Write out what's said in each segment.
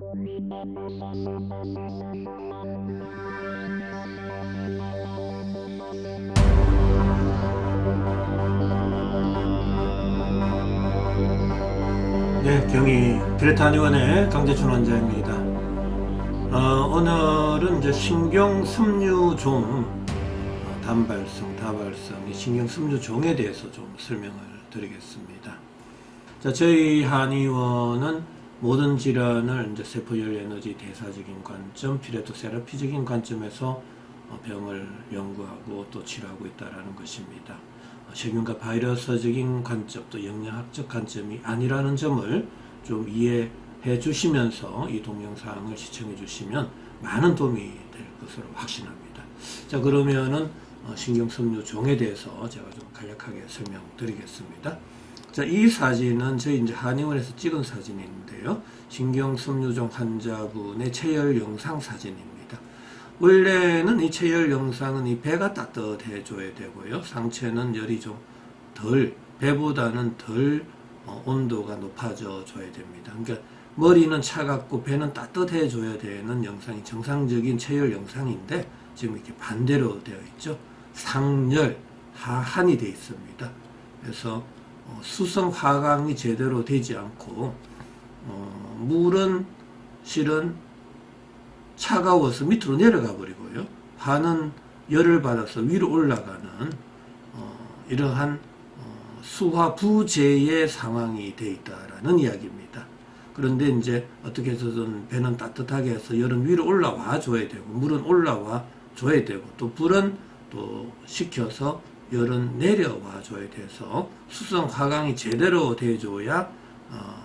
네, 경희 디레타니원의 강재춘 원장입니다. 어, 오늘은 이제 신경 섬유종 어, 단발성, 다발성, 이 신경 섬유종에 대해서 좀 설명을 드리겠습니다. 자, 저희 한의원은 모든 질환을 이제 세포열 에너지 대사적인 관점, 피레토 세라피적인 관점에서 어, 병을 연구하고 또 치료하고 있다라는 것입니다. 어, 세균과 바이러스적인 관점 또 영양학적 관점이 아니라는 점을 좀 이해해 주시면서 이 동영상을 시청해 주시면 많은 도움이 될 것으로 확신합니다. 자 그러면은 어, 신경섬유 종에 대해서 제가 좀 간략하게 설명드리겠습니다. 자, 이 사진은 저희 이제 한의원에서 찍은 사진인데요. 신경섬유종 환자분의 체열 영상 사진입니다. 원래는 이 체열 영상은 이 배가 따뜻해 줘야 되고요. 상체는 열이 좀 덜, 배보다는 덜 어, 온도가 높아져 줘야 됩니다. 그러니까 머리는 차갑고 배는 따뜻해 줘야 되는 영상이 정상적인 체열 영상인데 지금 이렇게 반대로 되어 있죠. 상열, 하한이 되어 있습니다. 그래서 어, 수성 화강이 제대로 되지 않고 어, 물은 실은 차가워서 밑으로 내려가 버리고요. 화는 열을 받아서 위로 올라가는 어, 이러한 어, 수화 부재의 상황이 돼 있다라는 이야기입니다. 그런데 이제 어떻게 해서든 배는 따뜻하게 해서 열은 위로 올라와 줘야 되고 물은 올라와 줘야 되고 또 불은 또 식혀서 열은 내려와 줘야 돼서 수성 화강이 제대로 돼줘야 어,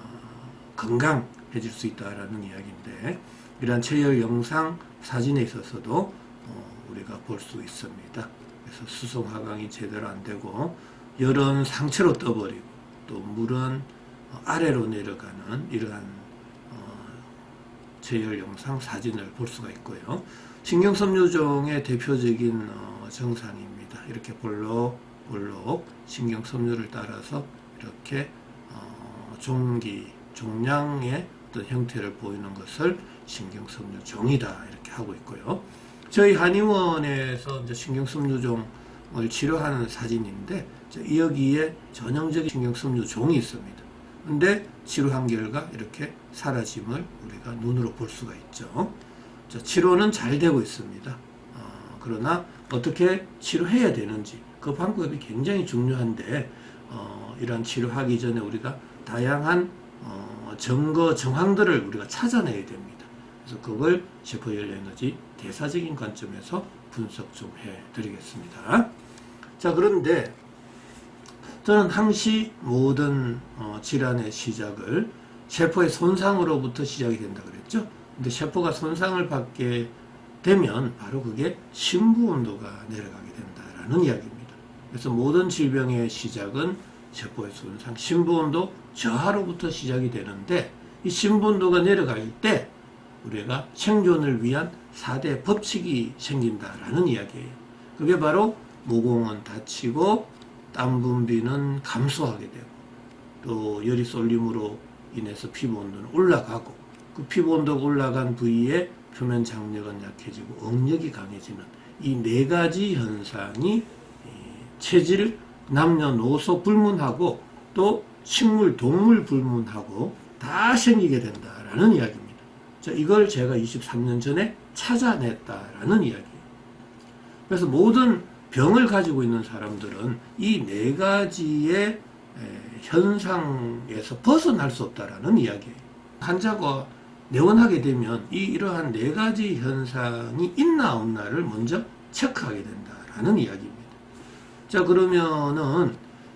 건강해질 수 있다라는 이야기인데 이러한 체열 영상 사진에 있어서도 어, 우리가 볼 수 있습니다. 그래서 수성 화강이 제대로 안 되고 열은 상체로 떠버리고 또 물은 어, 아래로 내려가는 이러한 어, 체열 영상 사진을 볼 수가 있고요. 신경섬유종의 대표적인 어, 정상입니다. 이렇게 볼록 볼록 신경섬유를 따라서 이렇게 어, 종기 종양의 어떤 형태를 보이는 것을 신경섬유종이다 이렇게 하고 있고요. 저희 한의원에서 신경섬유종을 치료하는 사진인데 저 여기에 전형적인 신경섬유종이 있습니다. 근데 치료한 결과 이렇게 사라짐을 우리가 눈으로 볼 수가 있죠. 자, 치료는 잘 되고 있습니다. 어, 그러나 어떻게 치료해야 되는지 그 방법이 굉장히 중요한데 어, 이런 치료하기 전에 우리가 다양한 어, 증거 정황들을 우리가 찾아내야 됩니다. 그래서 그걸 세포열 에너지 대사적인 관점에서 분석 좀 해드리겠습니다. 자 그런데 저는 항시 모든 어, 질환의 시작을 세포의 손상으로부터 시작이 된다 그랬죠. 근데 세포가 손상을 받게 되면 바로 그게 심부 온도가 내려가게 된다라는 이야기입니다. 그래서 모든 질병의 시작은 세포의 손상, 심부 온도 저하로부터 시작이 되는데 이 심부 온도가 내려갈 때 우리가 생존을 위한 4대 법칙이 생긴다라는 이야기예요. 그게 바로 모공은 닫히고 땀 분비는 감소하게 되고 또 열이 쏠림으로 인해서 피부 온도는 올라가고 그 피부 온도가 올라간 부위에 표면 장력은 약해지고 응력이 강해지는 이 네 가지 현상이 체질 남녀노소 불문하고 또 식물 동물 불문하고 다 생기게 된다라는 이야기입니다. 자, 이걸 제가 23년 전에 찾아냈다라는 이야기예요. 그래서 모든 병을 가지고 있는 사람들은 이 네 가지의 현상에서 벗어날 수 없다라는 이야기예요. 환자가 내원하게 되면 이 이러한 네 가지 현상이 있나 없나를 먼저 체크하게 된다라는 이야기입니다. 자 그러면은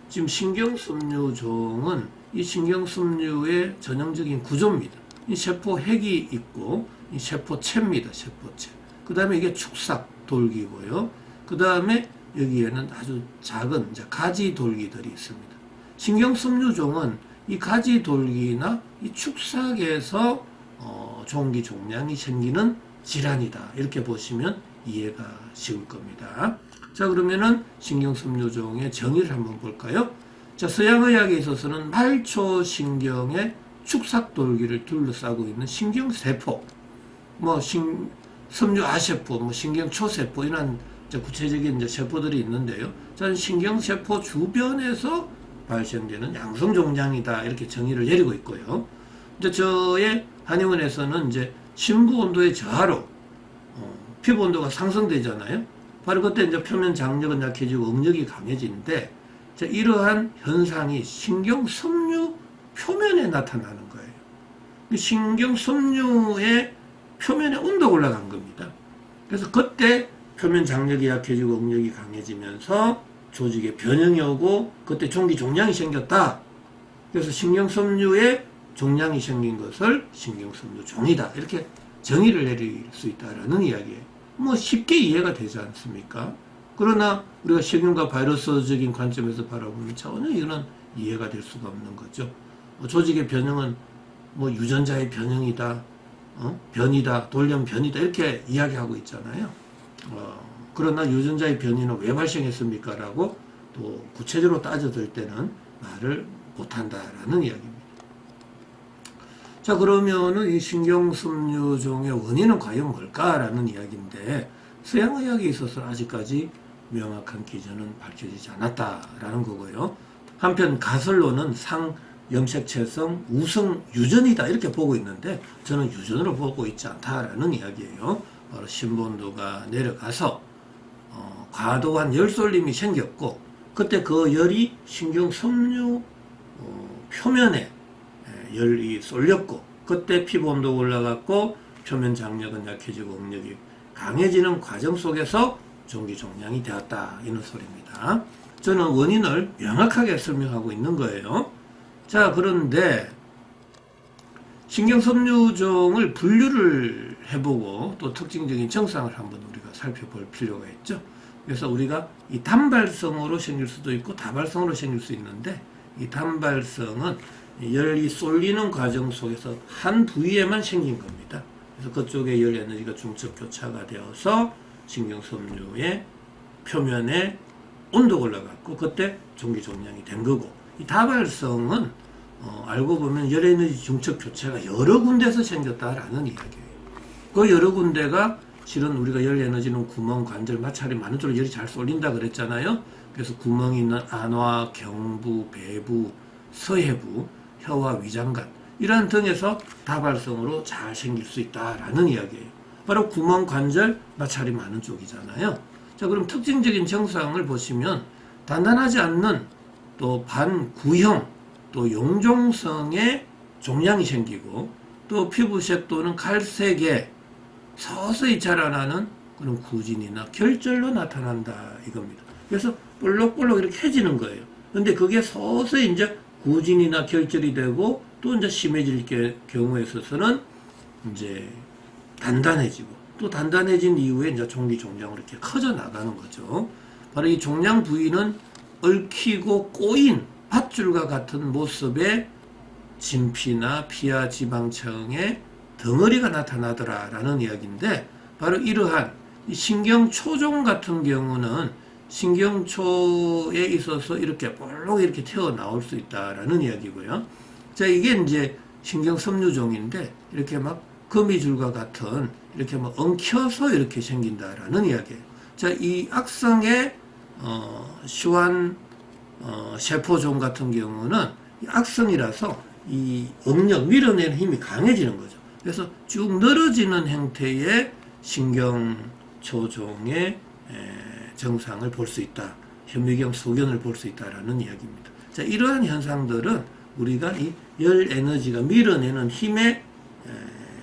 지금 신경섬유종은 이 신경섬유의 전형적인 구조입니다. 이 세포 핵이 있고 이 세포체입니다. 세포체. 그 다음에 이게 축삭 돌기고요. 그 다음에 여기에는 아주 작은 가지 돌기들이 있습니다. 신경섬유종은 이 가지 돌기나 이 축삭에서 어, 종기 종양이 생기는 질환이다. 이렇게 보시면 이해가 쉬울 겁니다. 자, 그러면은 신경섬유종의 정의를 한번 볼까요? 자, 서양의학에 있어서는 말초신경의 축삭돌기를 둘러싸고 있는 신경세포, 뭐 신, 섬유아세포, 뭐 신경초세포 이런 구체적인 이제 세포들이 있는데요. 저는 신경세포 주변에서 발생되는 양성종양이다 이렇게 정의를 내리고 있고요. 이제 저의 한의원에서는 이제 심부 온도의 저하로 어, 피부 온도가 상승되잖아요. 바로 그때 이제 표면 장력은 약해지고 응력이 강해지는데 자, 이러한 현상이 신경 섬유 표면에 나타나는 거예요. 그 신경 섬유의 표면에 온도가 올라간 겁니다. 그래서 그때 표면 장력이 약해지고 응력이 강해지면서 조직에 변형이 오고 그때 종기 종양이 생겼다. 그래서 신경 섬유에 종양이 생긴 것을 신경섬유 종이다. 이렇게 정의를 내릴 수 있다라는 이야기예요. 뭐 쉽게 이해가 되지 않습니까? 그러나 우리가 세균과 바이러스적인 관점에서 바라보면 전혀 이런 이해가 될 수가 없는 거죠. 뭐 조직의 변형은 뭐 유전자의 변형이다, 어? 변이다, 돌연 변이다 이렇게 이야기하고 있잖아요. 어, 그러나 유전자의 변이는 왜 발생했습니까? 라고 또 구체적으로 따져들 때는 말을 못한다라는 이야기입니다. 자, 그러면은 이 신경섬유종의 원인은 과연 뭘까라는 이야기인데, 서양의학에 있어서 아직까지 명확한 기전은 밝혀지지 않았다라는 거고요. 한편 가설로는 상, 염색체성, 우성, 유전이다 이렇게 보고 있는데, 저는 유전으로 보고 있지 않다라는 이야기예요. 바로 신본도가 내려가서 어, 과도한 열쏠림이 생겼고 그때 그 열이 신경 섬유 어, 표면에 에, 열이 쏠렸고 그때 피부 온도가 올라갔고 표면 장력은 약해지고 응력이 강해지는 과정 속에서 종기 종양이 되었다 이런 소리입니다. 저는 원인을 명확하게 설명하고 있는 거예요. 자 그런데 신경섬유종을 분류를 해보고 또 특징적인 증상을 한번 우리가 살펴볼 필요가 있죠. 그래서 우리가 이 단발성으로 생길 수도 있고 다발성으로 생길 수 있는데 이 단발성은 열이 쏠리는 과정 속에서 한 부위에만 생긴 겁니다. 그래서 그쪽에 열 에너지가 중첩 교차가 되어서 신경섬유의 표면에 온도가 올라갔고 그때 종기 종양이 된 거고 이 다발성은 어, 알고 보면 열 에너지 중첩 교체가 여러 군데서 생겼다라는 이야기예요. 그 여러 군데가 실은 우리가 열 에너지는 구멍, 관절, 마찰이 많은 쪽으로 열이 잘 쏠린다 그랬잖아요. 그래서 구멍이 있는 안화, 경부, 배부, 서해부, 혀와 위장관 이러한 등에서 다발성으로 잘 생길 수 있다라는 이야기예요. 바로 구멍, 관절, 마찰이 많은 쪽이잖아요. 자, 그럼 특징적인 증상을 보시면 단단하지 않는 또 반구형 또 용종성의 종양이 생기고 또 피부색 또는 칼색에 서서히 자라나는 그런 구진이나 결절로 나타난다 이겁니다. 그래서 볼록볼록 이렇게 해지는 거예요. 근데 그게 서서히 이제 구진이나 결절이 되고 또 이제 심해질 게- 경우에 있어서는 이제 단단해지고 또 단단해진 이후에 이제 종기 종양으로 이렇게 커져 나가는 거죠. 바로 이 종양 부위는 얽히고 꼬인 밧줄과 같은 모습의 진피나 피하 지방층의 덩어리가 나타나더라라는 이야기인데 바로 이러한 이 신경 초종 같은 경우는 신경초에 있어서 이렇게 볼록 이렇게 튀어 나올 수 있다라는 이야기고요. 자 이게 이제 신경섬유종인데 이렇게 막 거미줄과 같은 이렇게 막 엉켜서 이렇게 생긴다라는 이야기예요. 자 이 악성의 어, 시완 어, 세포종 같은 경우는 이 악성이라서 이 응력 밀어내는 힘이 강해지는 거죠. 그래서 쭉 늘어지는 형태의 신경초종의 에, 증상을 볼 수 있다. 현미경 소견을 볼 수 있다라는 이야기입니다. 자, 이러한 현상들은 우리가 이 열 에너지가 밀어내는 힘의 에,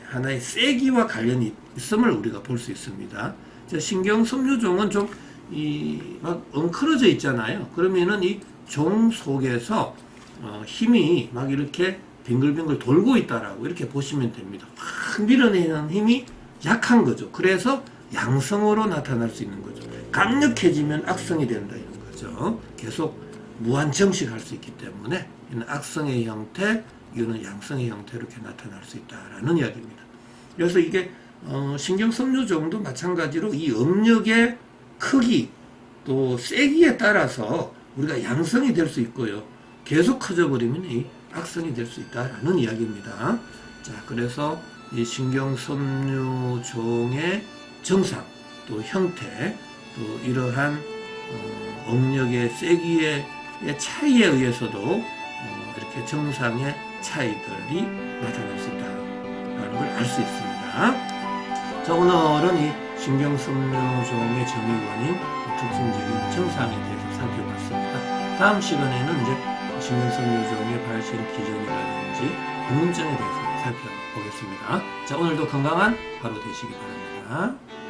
하나의 세기와 관련이 있음을 우리가 볼 수 있습니다. 자, 신경 섬유종은 좀 이 막 엉클어져 있잖아요. 그러면은 이 종 속에서 어, 힘이 막 이렇게 빙글빙글 돌고 있다라고 이렇게 보시면 됩니다. 확 밀어내는 힘이 약한 거죠. 그래서 양성으로 나타날 수 있는 거죠. 강력해지면 악성이 된다 이런 거죠. 계속 무한 정식할 수 있기 때문에 이는 악성의 형태, 이거는 양성의 형태 이렇게 나타날 수 있다라는 이야기입니다. 그래서 이게 어, 신경섬유종도 마찬가지로 이 음력의 크기 또 세기에 따라서 우리가 양성이 될 수 있고요. 계속 커져 버리면 이 악순이 될 수 있다라는 이야기입니다. 자, 그래서 이 신경섬유종의 정상, 또 형태, 또 이러한 어, 억력의 세기의 차이에 의해서도 어, 이렇게 정상의 차이들이 나타날 수 있다라는 걸 알 수 있습니다. 자, 오늘은 이 신경섬유종의 정의 원인 특징적인 정상에 대해서 살펴봤습니다. 다음 시간에는 이제 신경섬유종의 발생 기전이라든지 궁금증에 대해서 살펴보겠습니다. 자, 오늘도 건강한 하루 되시기 바랍니다.